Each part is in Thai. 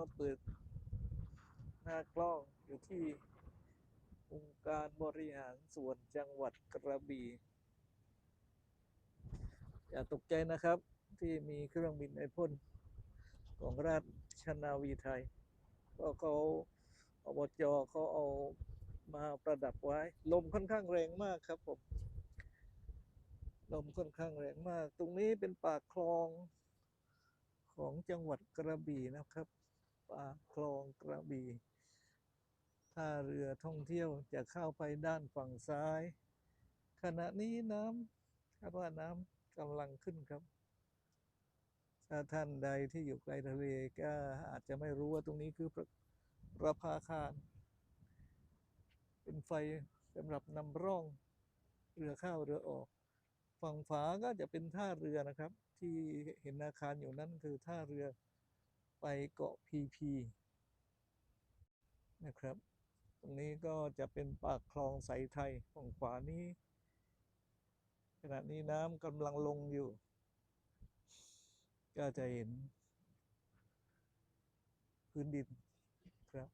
มาเปิดหน้ากล้องอยู่ที่องค์การบริหารส่วนจังหวัดกระบี่ อย่าตกใจนะครับที่มีเครื่องบินไอพ่นของราชนาวีไทย ก็เขาอบจเขาเอามาประดับไว้ ลมค่อนข้างแรงมากครับผม ลมค่อนข้างแรงมาก ตรงนี้เป็นปากคลองของจังหวัดกระบี่นะครับ ปากคลองกระบี่ท่าเรือท่องเที่ยวจะเข้าไปด้านฝั่งซ้าย ขณะนี้น้ำคาดว่าน้ำกำลังขึ้นครับถ้าท่านใดที่อยู่ไกลทะเลก็อาจจะไม่รู้ว่าตรงนี้คือประประภาคาร เป็นไฟสำหรับนำร่องเรือเข้าเรือออก ฝั่งฝาก็จะเป็นท่าเรือนะครับ ที่เห็นอาคารอยู่นั้นคือท่าเรือ ไปเกาะพีพีนะครับ ตรงนี้ก็จะเป็นปากคลองสายไทยฝั่งขวานี้ ขณะนี้น้ำกำลังลงอยู่ ก็จะเห็น พื้นดินครับ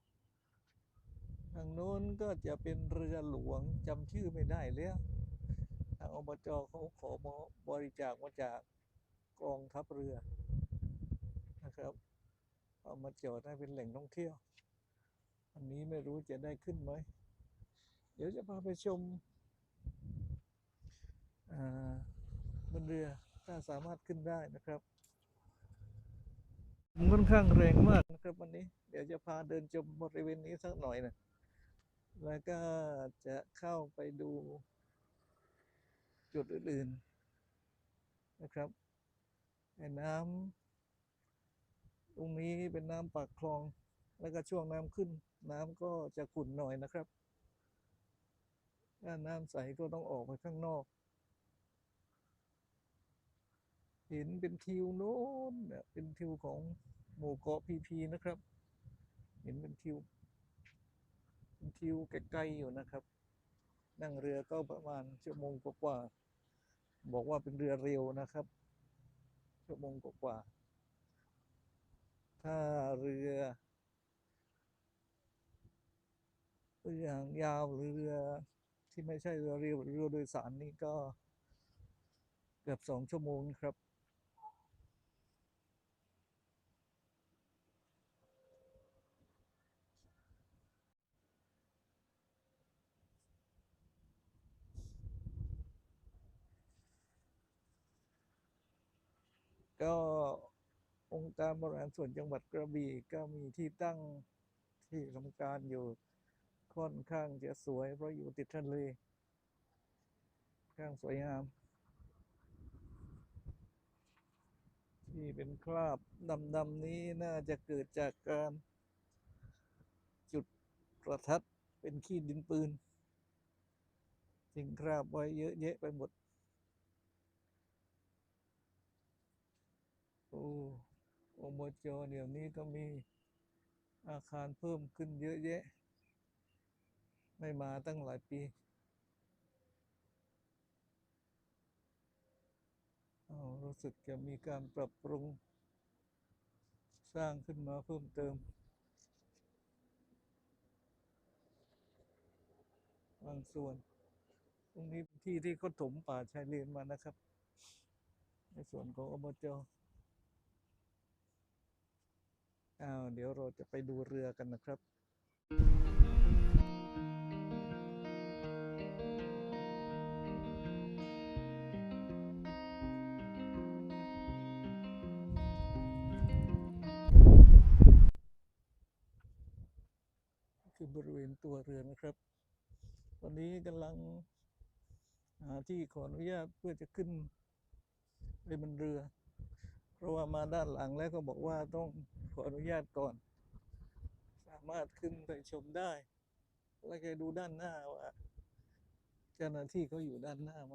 ทางโน้นก็จะเป็นเรือหลวงจำชื่อไม่ได้แล้วทางอบจเขาขอบริจาคมาจากกองทัพเรือนะครับ เอามาจอดให้เป็นแหล่งท่องเที่ยว อันนี้ไม่รู้จะได้ขึ้นไหม เดี๋ยวจะพาไปชมบนเรือถ้าสามารถขึ้นได้นะครับลมค่อนข้างแรงมากนะครับวันนี้ เดี๋ยวจะพาเดินชมบริเวณนี้สักหน่อยนะแล้วก็จะเข้าไปดูจุดอื่นๆนะครับไอ้น้ำ ตรงนี้เป็นน้ำปากคลอง แล้วก็ช่วงน้ำขึ้น น้ำก็จะขุ่นหน่อยนะครับถ้าน้ำใสก็ต้องออกไปข้างนอก เห็นเป็นทิวโน้นเนี่ยเป็นทิวของหมู่เกาะพีพีนะครับ เห็นเป็นทิว เป็นทิวไกลๆอยู่นะครับ นั่งเรือก็ประมาณชั่วโมงกว่าๆบอกว่าเป็นเรือเร็วนะครับ ชั่วโมงกว่า ๆถ้าเรือเรือหางยาวหรือเรือที่ไม่ใช่เรือเร็วเรือโดยสารนี่ก็เกือบสองชั่วโมงครับก็ องค์การบริหารส่วนจังหวัดกระบี่ก็มีที่ตั้งที่ทำการอยู่ค่อนข้างจะสวย เพราะอยู่ติดทะเลข้างสวยงาม ที่เป็นคราบดำๆนี้น่าจะเกิดจากการจุดประทัดเป็นขี้ดินปืนทิ้งคราบไว้เยอะแยะไปหมด โอ้ อบจเดี๋ยวนี้ก็มีอาคารเพิ่มขึ้นเยอะแยะ ไม่มาตั้งหลายปีรู้สึกจะมีการปรับปรุง สร้างขึ้นมาเพิ่มเติม บางส่วน ตรงนี้ที่ที่เขาถมป่าชายเลนมานะครับ ในส่วนของอบจ อ้าวเดี๋ยวเราจะไปดูเรือกันนะครับคือบริเวณตัวเรือนะครับ ตอนนี้กำลังหาที่ขออนุญาตเพื่อจะขึ้นไปบนเรือ เพราะว่ามาด้านหลังแล้วก็บอกว่าต้อง ขออนุญาตก่อน สามารถขึ้นไปชมได้ แล้วก็ดูด้านหน้าว่า เจ้าหน้าที่เขาอยู่ด้านหน้าไหม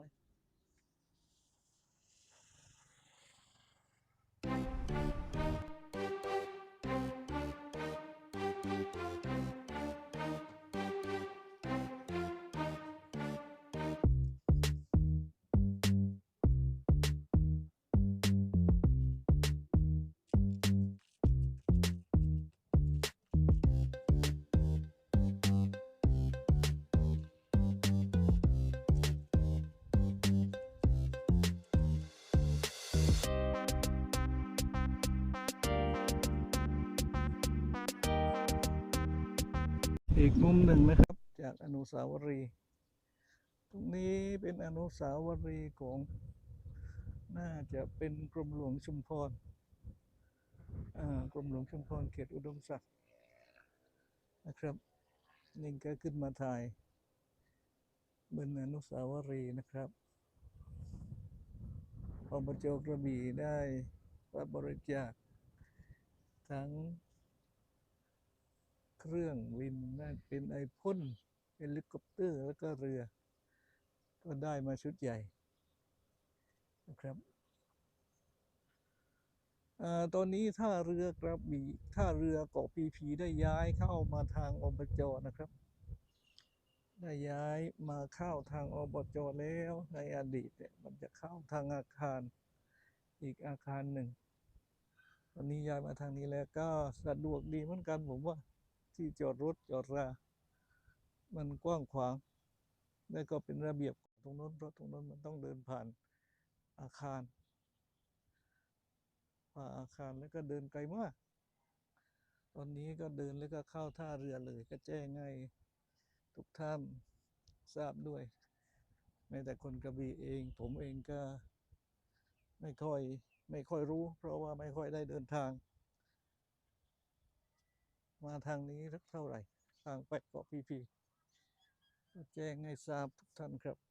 อีกมุมหนึ่งนะครับ จากอนุสาวรีย์ตรงนี้เป็นอนุสาวรีย์ของน่าจะเป็นกรมหลวงชุมพรกรมหลวงชุมพรเขตอุดมศักดิ์นะครับนี่ก็ขึ้นมาถ่ายบนอนุสาวรีย์นะครับอบจกระบี่ได้รับบริจาคทั้ง เครื่องบินได้เป็นไอพ่นเฮลิคอปเตอร์แล้วก็เรือ ก็ได้มาชุดใหญ่นะครับอตอนนี้ท่าเรือกระบี่ท่าเรือเกาะพีพีได้ย้ายเข้ามาทางอบจนะครับ ได้ย้ายมาเข้าทางอบจแล้วในอดีตเนี่ยมันจะเข้าทางอาคารอีกอาคารหนึ่ง ตอนนี้ย้ายมาทางนี้แล้วก็สะดวกดีเหมือนกันผมว่า ที่จอดรถจอดรา มันกว้างขวาง และก็เป็นระเบียบตรงโน้นเพราะตรงโน้นมันต้องเดินผ่านอาคารผ่านอาคารแล้วก็เดินไกลมาก ตอนนี้ก็เดินแล้วก็เข้าท่าเรือเลย ก็แจ้งให้ทุกท่านทราบด้วยแม้แต่คนกระบี่เอง ผมเองก็ไม่ค่อยไม่ค่อยรู้ เพราะว่าไม่ค่อยได้เดินทาง มาทางนี้สักเท่าไหร่ ทางไปเกาะพีพีแจ้งให้ทราบทุกท่านครับ